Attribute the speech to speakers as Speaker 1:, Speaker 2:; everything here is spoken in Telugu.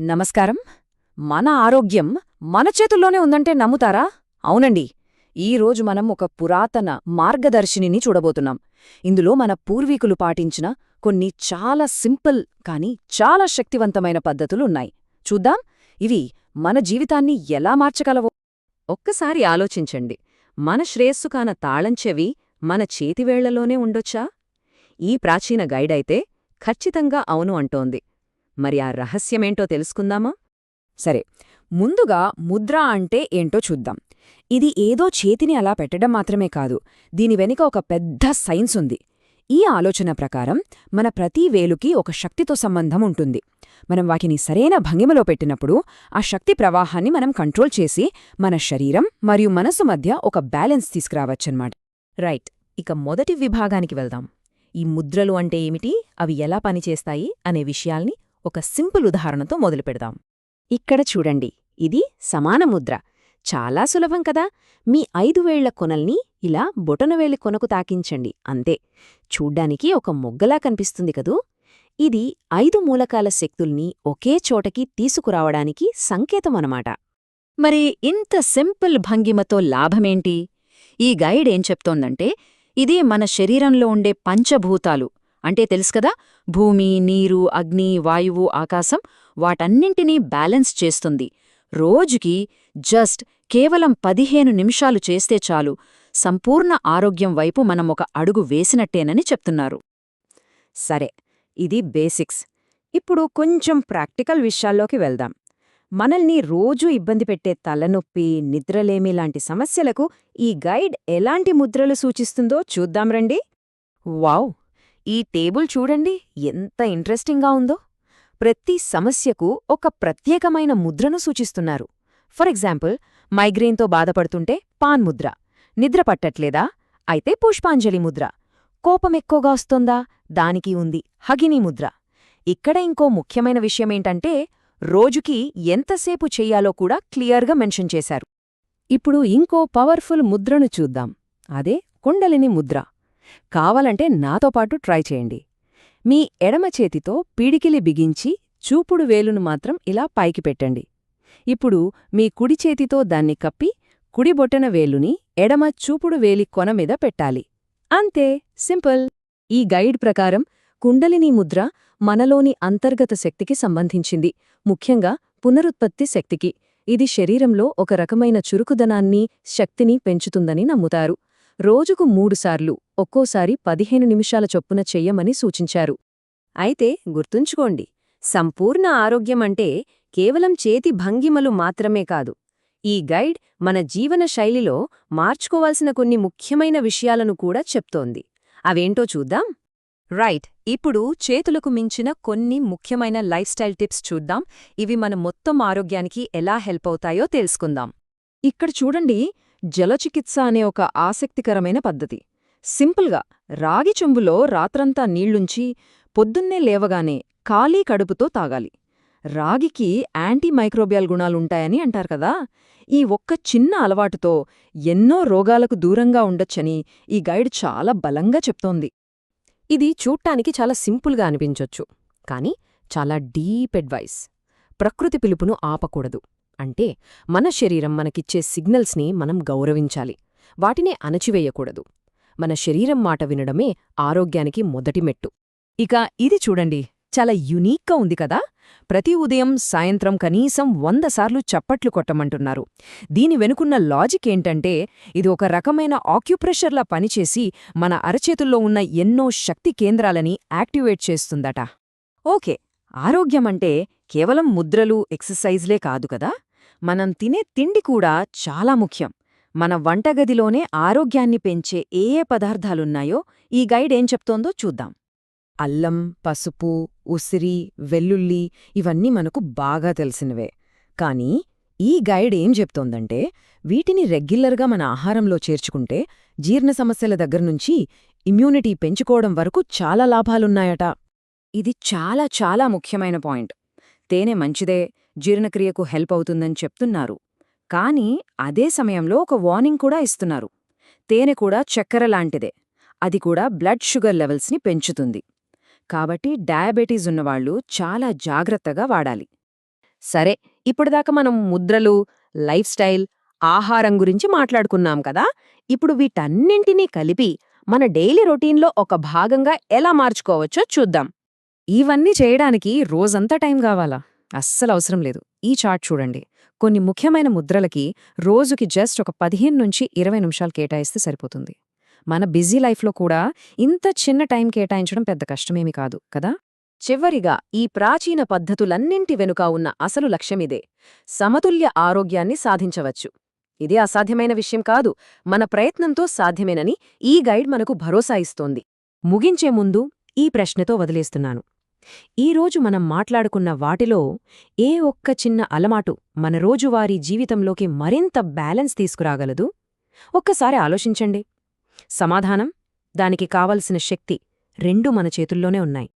Speaker 1: నమస్కారం. మన ఆరోగ్యం మన చేతుల్లోనే ఉందంటే నమ్ముతారా? అవునండి. ఈరోజు మనం ఒక పురాతన మార్గదర్శినిని చూడబోతున్నాం. ఇందులో మన పూర్వీకులు పాటించిన కొన్ని చాలా సింపుల్ కాని చాలా శక్తివంతమైన పద్ధతులున్నాయి. చూద్దాం. ఇవి మన జీవితాన్ని ఎలా మార్చగలవో ఒక్కసారి ఆలోచించండి. మన శ్రేయస్సుకాన తాళంచెవి మన చేతివేళ్ళలోనే ఉండొచ్చా? ఈ ప్రాచీన గైడైతే ఖచ్చితంగా అవును అంటోంది. మరి ఆ రహస్యమేంటో తెలుసుకుందామా? సరే ముందుగా ముద్ర అంటే ఏంటో చూద్దాం. ఇది ఏదో చేతిని అలా పెట్టడం మాత్రమే కాదు దీని వెనుక ఒక పెద్ద సైన్స్ ఉంది. ఈ ఆలోచన ప్రకారం మన ప్రతి వేలుకి ఒక శక్తితో సంబంధం ఉంటుంది. మనం వాటిని సరైన భంగిమలో పెట్టినప్పుడు ఆ శక్తి ప్రవాహాన్ని మనం కంట్రోల్ చేసి మన శరీరం మరియు మనసు మధ్య ఒక బ్యాలెన్స్ తీసుకురావచ్చన్నమాట. రైట్ ఇక మొదటి విభాగానికి వెళ్దాం. ఈ ముద్రలు అంటే ఏమిటి? అవి ఎలా పనిచేస్తాయి? అనే విషయాల్ని ఒక సింపుల్ ఉదాహరణతో మొదలుపెడదాం. ఇక్కడ చూడండి ఇది సమాన ముద్ర. చాలా సులభం కదా? మీ ఐదు వేళ్ళ కొనల్ని ఇలా బొటనవేలి కొనకు తాకించండి అంతే. చూడ్డానికి ఒక మొగ్గలా కనిపిస్తుంది కదూ? ఇది ఐదు మూలకాల శక్తుల్ని ఒకే చోటకి తీసుకురావడానికి సంకేతమనమాట. మరి ఇంత సింపుల్ భంగిమతో లాభమేంటి? ఈ గైడ్ ఏం చెప్తోందంటే ఇది మన శరీరంలో ఉండే పంచభూతాలు. అంటే తెలుసుకదా భూమి నీరు అగ్ని వాయువు ఆకాశం వాటన్నింటినీ బ్యాలెన్స్ చేస్తుంది. రోజుకి జస్ట్ కేవలం పదిహేను నిమిషాలు చేస్తే చాలు. సంపూర్ణ ఆరోగ్యం వైపు మనం ఒక అడుగు వేసినట్టేనని చెప్తున్నారు. సరే ఇది బేసిక్స్. ఇప్పుడు కొంచెం ప్రాక్టికల్ విషయాల్లోకి వెళ్దాం. మనల్ని రోజూ ఇబ్బంది పెట్టే తలనొప్పి నిద్రలేమి లాంటి సమస్యలకు ఈ గైడ్ ఎలాంటి ముద్రలు సూచిస్తుందో చూద్దాం రండి. వావ్! ఈ టేబుల్ చూడండి ఎంత ఇంట్రెస్టింగ్గా ఉందో. ప్రతి సమస్యకు ఒక ప్రత్యేకమైన ముద్రను సూచిస్తున్నారు. ఫర్ ఎగ్జాంపుల్ మైగ్రెయిన్తో బాధపడుతుంటే పాన్ ముద్ర. నిద్ర పట్టట్లేదా? అయితే పుష్పాంజలి ముద్ర. కోపమెక్కువగా వస్తోందా? దానికి ఉంది హగిని ముద్ర. ఇక్కడ ఇంకో ముఖ్యమైన విషయమేంటంటే రోజుకి ఎంతసేపు చెయ్యాలో కూడా క్లియర్గా మెన్షన్ చేశారు. ఇప్పుడు ఇంకో పవర్ఫుల్ ముద్రను చూద్దాం. అదే కుండలిని ముద్ర. కావాలంటే నాతో పాటు ట్రై చేయండి. మీ ఎడమ చేతితో పీడికిలి బిగించి చూపుడు వేలును మాత్రం ఇలా పైకి పెట్టండి. ఇప్పుడు మీ కుడి చేతితో దాన్ని కప్పి కుడి వేలుని ఎడమ చూపుడు వేలి కొన మీద పెట్టాలి. అంతే సింపుల్. ఈ గైడ్ ప్రకారం కుండలిని ముద్ర మనలోని అంతర్గత శక్తికి సంబంధించింది ముఖ్యంగా పునరుత్పత్తి శక్తికి. ఇది శరీరంలో ఒక రకమైన చురుకుదనాన్ని శక్తిని పెంచుతుందని నమ్ముతారు. రోజుకు మూడుసార్లు ఒక్కోసారి పదిహేను నిమిషాల చొప్పున చెయ్యమని సూచించారు. అయితే గుర్తుంచుకోండి సంపూర్ణ ఆరోగ్యమంటే కేవలం చేతి భంగిమలు మాత్రమే కాదు. ఈ గైడ్ మన జీవన శైలిలో మార్చుకోవాల్సిన కొన్ని ముఖ్యమైన విషయాలను కూడా చెప్తోంది. అవేంటో చూద్దాం? రైట్ ఇప్పుడు చేతులకు మించిన కొన్ని ముఖ్యమైన లైఫ్ స్టైల్ టిప్స్ చూద్దాం. ఇవి మన మొత్తం ఆరోగ్యానికి ఎలా హెల్ప్ అవుతాయో తెలుసుకుందాం. ఇక్కడ చూడండి జలచికిత్స అనే ఒక ఆసక్తికరమైన పద్ధతి. సింపుల్గా రాగి చెంబులో రాత్రంతా నీళ్ళుంచి పొద్దున్నే లేవగానే ఖాళీ కడుపుతో తాగాలి. రాగికి యాంటీమైక్రోబియల్ గుణాలుంటాయని అంటారు కదా? ఈ ఒక్క చిన్న అలవాటుతో ఎన్నో రోగాలకు దూరంగా ఉండొచ్చని ఈ గైడ్ చాలా బలంగా చెప్తోంది. ఇది చూట్టానికి చాలా సింపుల్గా అనిపించొచ్చు కాని చాలా డీప్ అడ్వైస్. ప్రకృతి పిలుపును ఆపకూడదు. అంటే మన శరీరం మనకిచ్చే సిగ్నల్స్ని మనం గౌరవించాలి. వాటినే అణచివేయకూడదు. మన శరీరం మాట వినడమే ఆరోగ్యానికి మొదటి మెట్టు. ఇక ఇది చూడండి. చాలా యునీక్గా ఉంది కదా? ప్రతి ఉదయం సాయంత్రం కనీసం వంద సార్లు చప్పట్లు కొట్టమంటున్నారు. దీని వెనుకున్న లాజిక్ ఏంటంటే ఇది ఒక రకమైన ఆక్యుప్రెషర్లా పనిచేసి మన అరచేతుల్లో ఉన్న ఎన్నో శక్తి కేంద్రాలని యాక్టివేట్ చేస్తుందట. ఓకే. ఆరోగ్యమంటే కేవలం ముద్రలు ఎక్సర్సైజ్లే కాదు కదా? మనం తినే తిండి కూడా చాలా ముఖ్యం. మన వంటగదిలోనే ఆరోగ్యాన్ని పెంచే ఏ ఏ పదార్థాలున్నాయో ఈ గైడ్ ఏం చెప్తోందో చూద్దాం. అల్లం పసుపు ఉసిరి వెల్లుల్లి ఇవన్నీ మనకు బాగా తెలిసినవే. కానీ ఈ గైడ్ ఏం చెప్తోందంటే వీటిని రెగ్యులర్గా మన ఆహారంలో చేర్చుకుంటే జీర్ణ సమస్యల దగ్గర్నుంచి ఇమ్యూనిటీ పెంచుకోవడం వరకు చాలా లాభాలున్నాయట. ఇది చాలా చాలా ముఖ్యమైన పాయింట్. తేనె మంచిదే జీర్ణక్రియకు హెల్ప్ అవుతుందని చెప్తున్నారు. కానీ అదే సమయంలో ఒక వార్నింగ్ కూడా ఇస్తున్నారు. తేనె కూడా చక్కెర లాంటిదే. అది కూడా బ్లడ్ షుగర్ లెవెల్స్ని పెంచుతుంది. కాబట్టి డయాబెటీస్ ఉన్నవాళ్ళు చాలా జాగ్రత్తగా వాడాలి.
Speaker 2: సరే ఇప్పటిదాకా మనం ముద్రలు లైఫ్ స్టైల్ ఆహారం గురించి మాట్లాడుకున్నాం కదా? ఇప్పుడు వీటన్నింటినీ కలిపి మన డైలీ రొటీన్లో ఒక భాగంగా ఎలా మార్చుకోవచ్చో చూద్దాం.
Speaker 1: ఇవన్నీ చేయడానికి రోజంతా టైం కావాలా? అస్సలు అవసరం లేదు. ఈ చార్ట్ చూడండి. కొన్ని ముఖ్యమైన ముద్రలకి రోజుకి జస్ట్ ఒక పదిహేను నుంచి ఇరవై నిమిషాలు కేటాయిస్తే సరిపోతుంది. మన బిజీ లైఫ్లో కూడా ఇంత చిన్న టైం కేటాయించడం పెద్ద కష్టమేమి కాదు కదా? చివరిగా ఈ ప్రాచీన పద్ధతులన్నింటి వెనుక ఉన్న అసలు లక్ష్యమిదే. సమతుల్య ఆరోగ్యాన్ని సాధించవచ్చు. ఇది అసాధ్యమైన విషయం కాదు. మన ప్రయత్నంతో సాధ్యమేనని ఈ గైడ్ మనకు భరోసా ఇస్తోంది. ముగించే ముందు ఈ ప్రశ్నతో వదిలేస్తున్నాను. ఈరోజు మనం మాట్లాడుకున్న వాటిలో ఏ ఒక్క చిన్న అలమాటు మన రోజువారీ జీవితంలోకి మరింత బ్యాలెన్స్ తీసుకురాగలదు? ఒక్కసారి ఆలోచించండి. సమాధానం దానికి కావలసిన శక్తి రెండూ మన చేతుల్లోనే ఉన్నాయి.